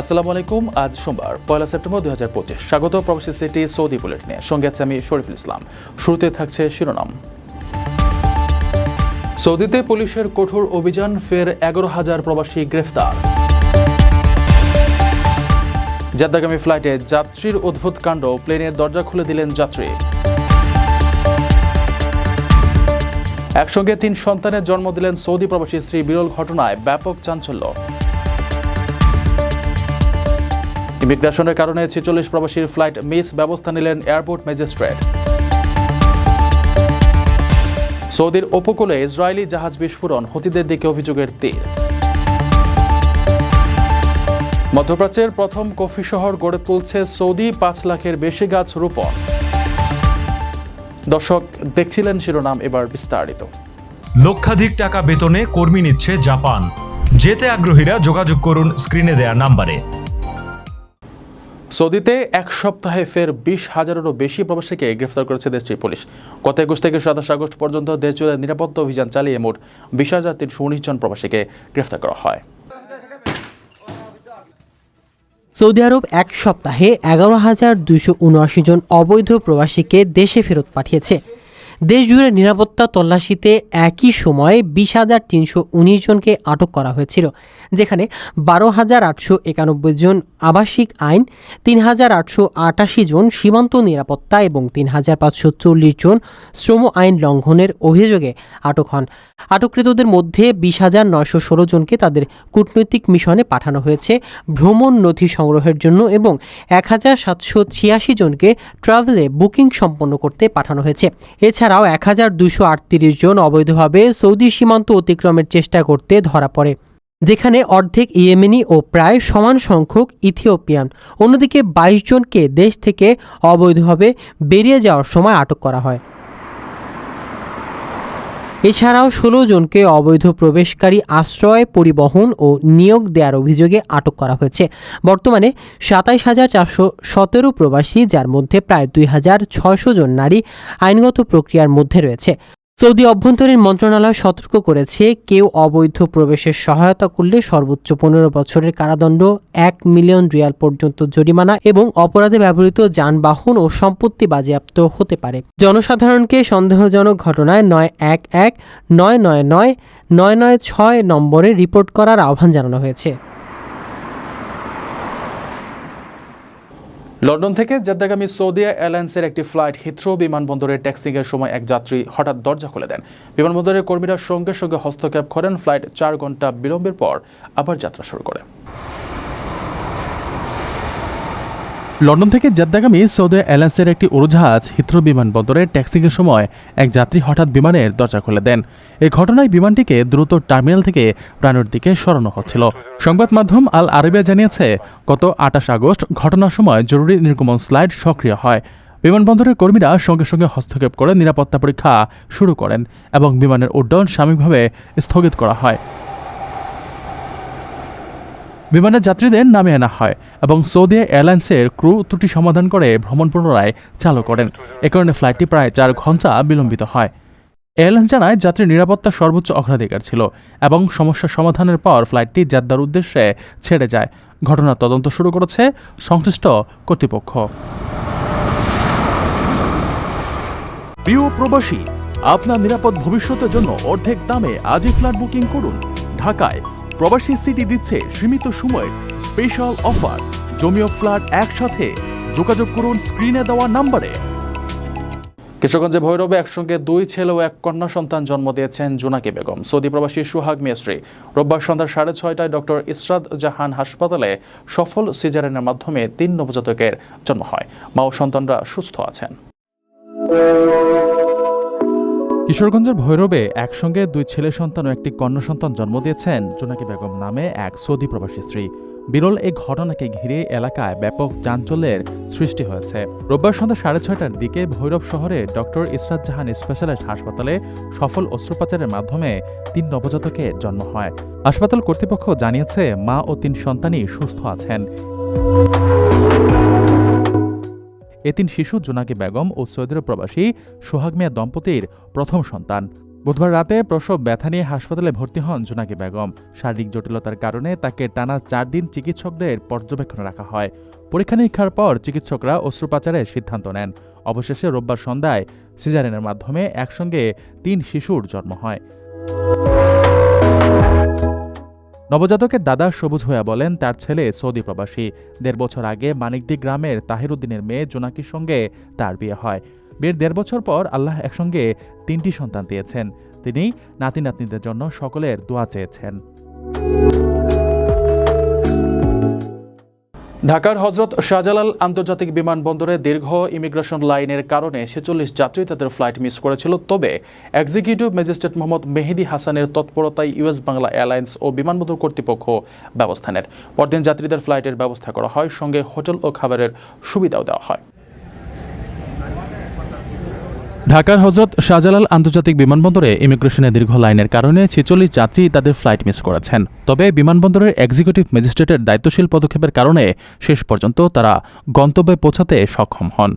আসসালামু আলাইকুম, আজ সোমবার, পয়লা সেপ্টেম্বর দুই হাজার পঁচিশ। স্বাগত প্রবাসী সিটি সৌদি বুলেটিনে সঙ্গে আছে আমি শরীফুল ইসলাম। শুরুতে থাকছে শিরোনাম। সৌদিতে পুলিশের কঠোর অভিযান, ফের এগারো হাজার প্রবাসী গ্রেফতার। জাদ্দাগামী ফ্লাইটে যাত্রীর অদ্ভুত কাণ্ড, প্লেনের দরজা খুলে দিলেন যাত্রী। একসঙ্গে তিন সন্তানের জন্ম দিলেন সৌদি প্রবাসী শ্রী বিরল ঘটনায় ব্যাপক চাঞ্চল্য। ইমিগ্রেশনের কারণে ছেচল্লিশ প্রবাসীর ফ্লাইট মিস ব্যবস্থা নিলেন এয়ারপোর্ট ম্যাজিস্ট্রেট। সৌদির উপকূলে ইসরায়েলি জাহাজ বিস্ফোরণ, হতিদের দিকে অভিযোগের তীর। মধ্যপ্রাচ্যের প্রথম কফি শহর গড়ে তুলছে সৌদি পাঁচ লাখের বেশি গাছ রোপণ। দর্শক, দেখছিলেন শিরোনাম এবার বিস্তারিত। লক্ষাধিক টাকা বেতনে কর্মী নিচ্ছে জাপান। যেতে আগ্রহীরা যোগাযোগ করুন স্ক্রিনে দেয়া নাম্বারে। সৌদিতে এক সপ্তাহে ফের বিশ হাজারেরও বেশি প্রবাসীকে গ্রেফতার করেছে দেশটির পুলিশ। গত একুশ থেকে সাতাশ আগস্ট পর্যন্ত দেশ জুড়ে নিরাপত্তা অভিযান চালিয়ে মোট বিশ হাজার তিনশো উনিশ জন প্রবাসীকে গ্রেফতার করা হয়। সৌদি আরব এক সপ্তাহে এগারো হাজার দুইশো উনআশি জন অবৈধ প্রবাসীকে দেশে ফেরত পাঠিয়েছে। দেশ জুড়ে নিরাপত্তা তল্লাশিতে একই সময়ে বিশ হাজার তিনশো উনিশ জনকে আটক করা হয়েছিল, যেখানে বারো হাজার আটশো একানব্বই জন আবাসিক আইন তিন হাজার আটশো আটাশি জন সীমান্ত নিরাপত্তা এবং তিন হাজার পাঁচশো চল্লিশ জন শ্রম আইন লঙ্ঘনের অভিযোগে আটক হন। আটককৃতদের মধ্যে বিশ হাজার নয়শো ষোলো জনকে তাদের কূটনৈতিক মিশনে পাঠানো হয়েছে ভ্রমণ নথি সংগ্রহের জন্য এবং এক হাজার সাতশো ছিয়াশি জনকে ট্রাভেলে বুকিং সম্পন্ন করতে পাঠানো হয়েছে। এছাড়াও এক হাজার দুশো আটত্রিশ জন অবৈধভাবে সৌদি সীমান্ত অতিক্রমের চেষ্টা করতে ধরা পড়ে। যেখানে অর্ধেক ইয়েমেনি ও প্রায় সমান সংখ্যক ইথিওপিয়ান। অন্যদিকে বাইশ জনকে দেশ থেকে অবৈধভাবে বেরিয়ে যাওয়ার সময় আটক করা হয়। এছাড়াও ষোলো জনকে অবৈধ প্রবেশকারী আশ্রয়, পরিবহন ও নিয়োগ দেওয়ার অভিযোগে আটক করা হয়েছে। বর্তমানে সাতাইশ হাজার চারশো সতেরো প্রবাসী, যার মধ্যে প্রায় দুই হাজার ছয়শো জন নারী আইনগত প্রক্রিয়ার মধ্যে রয়েছে। সৌদি অভ্যন্তরীণ মন্ত্রণালয় সতর্ক করেছে, কেউ অবৈধ প্রবেশের সহায়তা করলে সর্বোচ্চ পনেরো বছরের কারাদণ্ড, এক মিলিয়ন রিয়াল পর্যন্ত জরিমানা এবং অপরাধে ব্যবহৃত যানবাহন ও সম্পত্তি বাজেয়াপ্ত হতে পারে। জনসাধারণকে সন্দেহজনক ঘটনায় নয় এক এক, নয় নয় নয় নয় নয় ছয় নম্বরে রিপোর্ট করার আহ্বান জানানো হয়েছে। লন্ডন থেকে জেদ্দাগামী সৌদিয়া এয়ারলাইন্সের একটি ফ্লাইট হিথ্রো বিমানবন্দরে ট্যাক্সিংয়ের সময় এক যাত্রী হঠাৎ দরজা খুলে দেন। বিমানবন্দরের কর্মীরা সঙ্গে সঙ্গে হস্তক্ষেপ করেন। ফ্লাইট চার ঘণ্টা বিলম্বের পর আবার যাত্রা শুরু করে। লন্ডন থেকে জেদ্দাগামী সৌদি এয়ারলাইন্সের একটি উড়োজাহাজ হিথ্রো বিমানবন্দরে ট্যাক্সিংয়ের সময় এক যাত্রী হঠাৎ বিমানের দরজা খুলে দেন। এই ঘটনায় বিমানটিকে দ্রুত টার্মিনাল থেকে প্রাণের দিকে সরানো হচ্ছিল। সংবাদ মাধ্যম আল আরবিয়া জানিয়েছে, গত আঠাশ আগস্ট ঘটনার সময় জরুরি নির্গমন স্লাইড সক্রিয় হয়। বিমানবন্দরের কর্মীরা সঙ্গে সঙ্গে হস্তক্ষেপ করে নিরাপত্তা পরীক্ষা শুরু করেন এবং বিমানের উড্ডয়ন সাময়িকভাবে স্থগিত করা হয়। বিমানের যাত্রীদের নামে আনা হয় এবং সৌদি এয়ারলাইন্সের ক্রু ত্রুটি সমাধান করে ভ্রমণ পুনরায় চালু করেন। এ কারণে ফ্লাইটটি প্রায় চার ঘণ্টা বিলম্বিত হয়। এয়ারলাইন্স জানায়, যাত্রীর নিরাপত্তা সর্বোচ্চ অগ্রাধিকার ছিল এবং সমস্যা সমাধানের পর ফ্লাইটটি জেদ্দার উদ্দেশ্যে ছেড়ে যায়। ঘটনার তদন্ত শুরু করেছে সংশ্লিষ্ট কর্তৃপক্ষ। প্রিয় প্রবাসী, আপনার নিরাপদ ভবিষ্যতের জন্য অর্ধেক দামে আজই ফ্ল্যাট বুকিং করুন। ঢাকায় প্রবাসী সিটি দিচ্ছে সীমিত সময়ের স্পেশাল অফার জমিও ফ্ল্যাট একসাথে। যোগাযোগ করুন স্ক্রিনে দেওয়া নাম্বারে। কিশোরগঞ্জে ভৈরবে একসঙ্গে দুই ছেলে ও এক কন্যা সন্তান জন্ম দিয়েছেন জোনাকি বেগম। সৌদি প্রবাসী সুহাগ মিয়াশ্রী রোববার সন্ধ্যা সাড়ে ছয়টায় ডক্টর ইসরাত জাহান হাসপাতালে সফল সিজারেনের মাধ্যমে তিন নবজাতকের জন্ম হয়। মা ও সন্তানরা সুস্থ আছেন। কিশোরগঞ্জের ভৈরবে একসঙ্গে দুই ছেলে সন্তান ও একটি কন্যা সন্তান জন্ম দিয়েছেন জোনাকি বেগম নামে এক সৌদি প্রবাসী স্ত্রী। বিরল এই ঘটনাকে ঘিরে এলাকায় ব্যাপক চাঞ্চল্যের সৃষ্টি হয়েছে। রোববার সন্ধ্যা সাড়ে ছয়টার দিকে ভৈরব শহরে ডক্টর ইসরাত জাহান স্পেশালাইজড হাসপাতালে সফল অস্ত্রোপচারের মাধ্যমে তিন নবজাতকের জন্ম হয়। হাসপাতাল কর্তৃপক্ষ জানিয়েছে, মা ও তিন সন্তানই সুস্থ আছেন। এ তিন শিশু জোনাকি বেগম ও সৌদির প্রবাসী সোহাগ মিয়া দম্পতির প্রথম সন্তান। বুধবার রাতে প্রসব ব্যথা নিয়ে হাসপাতালে ভর্তি হন জোনাকি বেগম। শারীরিক জটিলতার কারণে তাকে টানা চার দিন চিকিৎসকদের পর্যবেক্ষণে রাখা হয়। পরীক্ষা নিরীক্ষার পর চিকিৎসকরা অস্ত্রোপাচারের সিদ্ধান্ত নেন। অবশেষে রোববার সন্ধ্যায় সিজারেনের মাধ্যমে একসঙ্গে তিন শিশুর জন্ম হয়। নবজাতকের দাদা সবুজ হইয়া বলেন, তার ছেলে সৌদি প্রবাসী। দেড় বছর আগে মানিকদি গ্রামের তাহিরুদ্দিনের মেয়ে জোনাকির সঙ্গে তার বিয়ে হয়। বিয়ের দেড় বছর পর আল্লাহ একসঙ্গে তিনটি সন্তান দিয়েছেন। তিনি নাতি নাতনিদের জন্য সকলের দোয়া চেয়েছেন। ঢাকার হজরত শাহজালাল আন্তর্জাতিক বিমানবন্দরে দীর্ঘ ইমিগ্রেশন লাইনের কারণে ছেচল্লিশ যাত্রী তাদের ফ্লাইট মিস করেছিল। তবে এক্সিকিউটিভ ম্যাজিস্ট্রেট মোহাম্মদ মেহেদি হাসানের তৎপরতায় ইউএস বাংলা এয়ারলাইন্স ও বিমানবন্দর কর্তৃপক্ষ ব্যবস্থা নেন। পরদিন যাত্রীদের ফ্লাইটের ব্যবস্থা করা হয়। সঙ্গে হোটেল ও খাবারের সুবিধাও দেওয়া হয়। ঢাকার হজরত শাহজালাল আন্তর্জাতিক বিমানবন্দরে ইমিগ্রেশনের দীর্ঘ লাইনের কারণে ছেচল্লিশ যাত্রী তাদের ফ্লাইট মিস করেছেন। তবে বিমানবন্দরের এক্সিকিউটিভ ম্যাজিস্ট্রেটের দায়িত্বশীল পদক্ষেপের কারণে শেষ পর্যন্ত তারা গন্তব্যে পৌঁছাতে সক্ষম হন।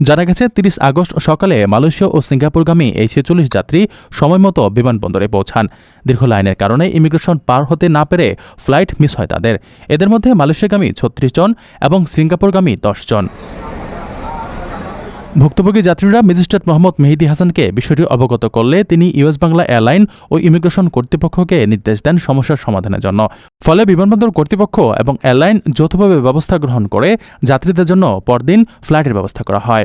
জানা গেছে, তিরিশ আগস্ট সকালে মালয়েশিয়া ও সিঙ্গাপুরগামী এই ছেচল্লিশ যাত্রী সময়মতো বিমানবন্দরে পৌঁছান। দীর্ঘ লাইনের কারণে ইমিগ্রেশন পার হতে না পেরে ফ্লাইট মিস হয় তাদের। এদের মধ্যে মালয়েশিয়াগামী ছত্রিশ জন এবং সিঙ্গাপুরগামী দশ জন। ভুক্তভোগী যাত্রীরা ম্যাজিস্ট্রেট মোহাম্মদ মেহেদি হাসানকে বিষয়টি অবগত করলে তিনি ইউএস বাংলা এয়ারলাইন ও ইমিগ্রেশন কর্তৃপক্ষকে নির্দেশ দেন সমস্যার সমাধানের জন্য। ফলে বিমানবন্দর কর্তৃপক্ষ এবং এয়ারলাইন যৌথভাবে ব্যবস্থা গ্রহণ করে যাত্রীদের জন্য পরদিন ফ্লাইটের ব্যবস্থা করা হয়।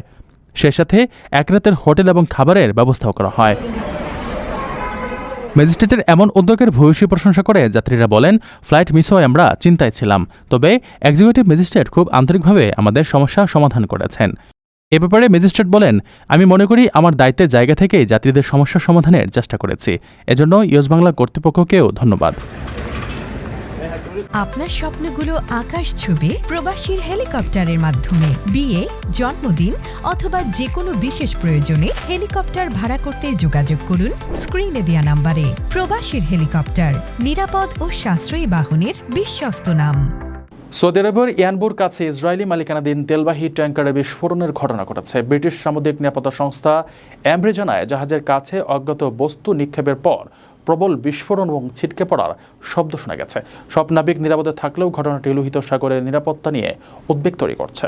সে সাথে এক রাতের হোটেল এবং খাবারের ব্যবস্থাও করা হয়। ম্যাজিস্ট্রেটের এমন উদ্যোগের ভূয়সী প্রশংসা করে যাত্রীরা বলেন, ফ্লাইট মিস হয়ে আমরা চিন্তায় ছিলাম, তবে এক্সিকিউটিভ ম্যাজিস্ট্রেট খুব আন্তরিকভাবে আমাদের সমস্যা সমাধান করেছেন। এ ব্যাপারে ম্যাজিস্ট্রেট বলেন, আমি মনে করি আমার দায়িত্বের জায়গা থেকে যাত্রীদের সমস্যা সমাধানের চেষ্টা করেছি। এজন্য ইউএস বাংলা কর্তৃপক্ষকেও ধন্যবাদ। আপনার স্বপ্নগুলো আকাশ ছুবে প্রবাসীর হেলিকপ্টারের মাধ্যমে। বিয়ে, জন্মদিন অথবা যে কোনো বিশেষ প্রয়োজনে হেলিকপ্টার ভাড়া করতে যোগাযোগ করুন স্ক্রিনে দেয়া নাম্বারে। প্রবাসীর হেলিকপ্টার, নিরাপদ ও সাশ্রয়ী বাহনের বিশ্বস্ত নাম। সৌদি আরবের ইয়ানবুর কাছে ইসরায়েলি মালিকানাধীন তেলবাহী ট্যাঙ্কারে বিস্ফোরণের ঘটনা ঘটেছে। ব্রিটিশ সামুদ্রিক নিরাপত্তা সংস্থা অ্যাম্ব্রি জানায়, জাহাজের কাছে অজ্ঞাত বস্তু নিক্ষেপের পর প্রবল বিস্ফোরণ এবং ছিটকে পড়ার শব্দ শোনা গেছে। সব নাবিক নিরাপদে থাকলেও ঘটনাটি লোহিত সাগরের নিরাপত্তা নিয়ে উদ্বেগ তৈরি করছে।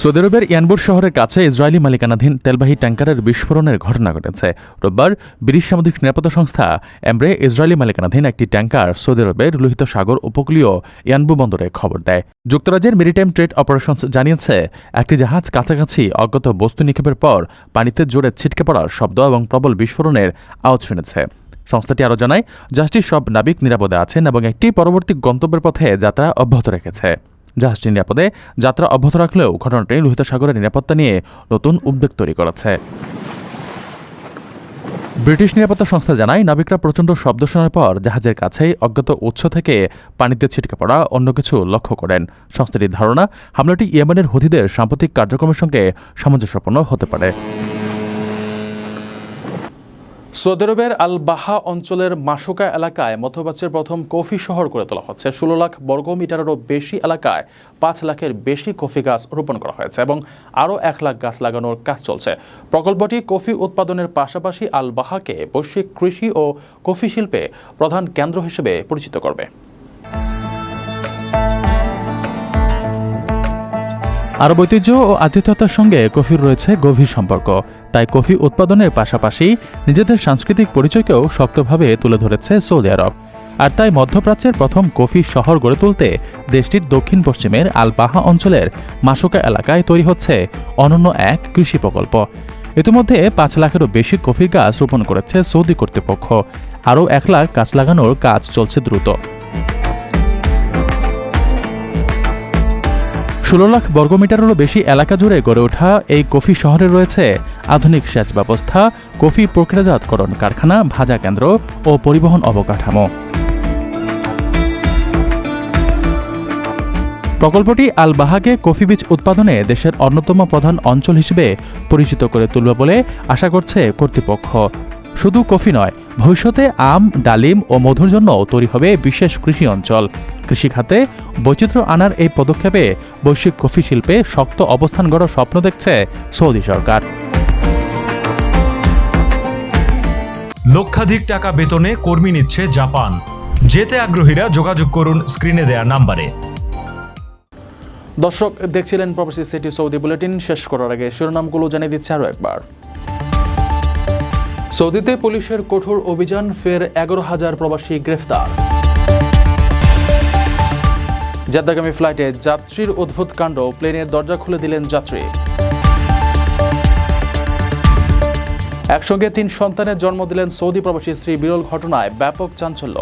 সৌদি আরবের ইয়ানবুর শহরের কাছে ইসরায়েলি মালিকানাধীন তেলবাহী ট্যাঙ্কারের বিস্ফোরণের ঘটনা ঘটেছে। রোববার ব্রিটিশ সামুদ্রিক নিরাপত্তা সংস্থা এমব্রে ইসরায়েলি মালিকানাধীন একটি ট্যাঙ্কার সৌদি আরবের লোহিত সাগর উপকূলীয় ইয়ানবু বন্দরে খবর দেয়। যুক্তরাজ্যের মেরিটাইম ট্রেড অপারেশনস জানিয়েছে, একটি জাহাজ কাছাকাছি অজ্ঞাত বস্তু নিক্ষেপের পর পানিতে জোরে ছিটকে পড়ার শব্দ এবং প্রবল বিস্ফোরণের আওয়াজ শুনেছে। সংস্থাটি আরও জানায় জাহাজটির সব নাবিক নিরাপদে আছেন এবং একটি পরবর্তী গন্তব্যের পথে যাত্রা অব্যাহত রেখেছে। জাহাজটি নিরাপদে যাত্রা অব্যাহত রাখলেও ঘটনাটি লোহিত সাগরের নিরাপত্তা নিয়ে নতুন উদ্বেগ তৈরি করেছে। ব্রিটিশ নিরাপত্তা সংস্থা জানায়, নাবিকরা প্রচণ্ড শব্দ শোনার পর জাহাজের কাছেই অজ্ঞাত উৎস থেকে পানিতে ছিটকে পড়া অন্য কিছু লক্ষ্য করেন। সংস্থাটির ধারণা, হামলাটি ইয়েমেনের হুথিদের সাম্প্রতিক কার্যক্রমের সঙ্গে সামঞ্জস্যপূর্ণ হতে পারে। সৌদি আরবের আল বাহা অঞ্চলের মাসুকা এলাকায় মধ্যপ্রাচ্যের প্রথম কফি শহর করে তোলা হচ্ছে। ষোলো লাখ বর্গ মিটারেরও বেশি এলাকায় পাঁচ লাখের বেশি কফি গাছ রোপণ করা হয়েছে এবং আরও এক লাখ গাছ লাগানোর কাজ চলছে। প্রকল্পটি কফি উৎপাদনের পাশাপাশি আল বাহাকে বৈশ্বিক কৃষি ও কফি শিল্পে প্রধান কেন্দ্র হিসেবে পরিচিত করবে। আরব ঐতিহ্য ও আতিথ্যতার সঙ্গে কফির রয়েছে গভীর সম্পর্ক। তাই কফি উৎপাদনের পাশাপাশি নিজেদের সাংস্কৃতিক পরিচয়কেও শক্তভাবে তুলে ধরেছে সৌদি আরব। আর তাই মধ্যপ্রাচ্যের প্রথম কফি শহর গড়ে তুলতে দেশটির দক্ষিণ পশ্চিমের আলবাহা অঞ্চলের মাসুকা এলাকায় তৈরি হচ্ছে অনন্য এক কৃষি প্রকল্প। ইতিমধ্যে পাঁচ লাখেরও বেশি কফির গাছ রোপণ করেছে সৌদি কর্তৃপক্ষ। আরও এক লাখ গাছ লাগানোর কাজ চলছে দ্রুত। ষোলো লাখ বর্গমিটারেরও বেশি এলাকা জুড়ে গড়ে ওঠা এই কফি শহরে রয়েছে আধুনিক সেচ ব্যবস্থা, কফি প্রক্রিয়াজাতকরণ কারখানা, ভাজা কেন্দ্র ও পরিবহন অবকাঠামো। প্রকল্পটি আল বাহাকে কফি বীজ উৎপাদনে দেশের অন্যতম প্রধান অঞ্চল হিসেবে পরিচিত করে তুলবে বলে আশা করছে কর্তৃপক্ষ। শুধু কফি নয় ভবিষ্যতে আম ডালিম ও মধুর জন্য তৈরি হবে বিশেষ কৃষি অঞ্চল। কৃষি খাতে বৈচিত্র্য আনার এই পদক্ষেপে বৈশ্বিক কফি শিল্পে শক্ত অবস্থান গড়ার স্বপ্ন দেখছে সৌদি সরকার। লক্ষাধিক টাকা বেতনে কর্মী নিচ্ছে জাপান। যেতে আগ্রহীরা যোগাযোগ করুন স্ক্রিনে দেয়া নাম্বারে। দর্শক দেখছিলেন প্রবাসী সিটি সৌদি বুলেটিন। শেষ করার আগে শিরোনামগুলো জানিয়ে দিচ্ছে আরও একবার। সৌদিতে পুলিশের কঠোর অভিযান, ফের এগারো হাজার প্রবাসী গ্রেফতার। জেদ্দাগামী ফ্লাইটে যাত্রীর অদ্ভুত কাণ্ড, প্লেনের দরজা খুলে দিলেন যাত্রী। একসঙ্গে তিন সন্তানের জন্ম দিলেন সৌদি প্রবাসী শ্রী বিরল ঘটনায় ব্যাপক চাঞ্চল্য।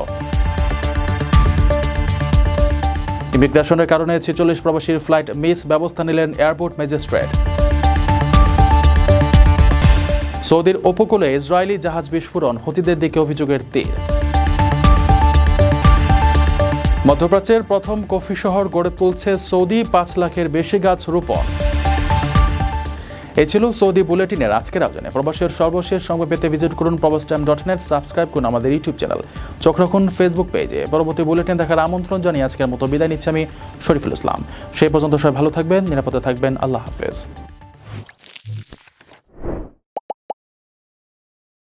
ইমিগ্রেশনের কারণে ছেচল্লিশ প্রবাসীর ফ্লাইট মিস ব্যবস্থা নিলেন এয়ারপোর্ট ম্যাজিস্ট্রেট। সৌদির উপকূলে ইসরায়েলি জাহাজ বিস্ফোরণ, হতিদের দিকে অভিযোগের তীর। মধ্যপ্রাচ্যের প্রথম কফি শহর গড়ে তুলছে সৌদি পাঁচ লাখের বেশি গাছ রোপণ। এ ছিল সৌদি বুলেটিনের আজকের আয়োজনে। প্রবাসের সর্বশেষ সঙ্গে পেতে ভিজিট করুন প্রবাস টাইম ডট নেট সাবস্ক্রাইব করুন আমাদের ইউটিউব চ্যানেল। চোখ রাখুন ফেসবুক পেজে পরবর্তী বুলেটিন দেখার আমন্ত্রণ জানিয়ে আজকের মতো বিদায় নিচ্ছি আমি শরীফুল ইসলাম। সেই পর্যন্ত সবাই ভালো থাকবেন, নিরাপদে থাকবেন। আল্লাহ হাফেজ।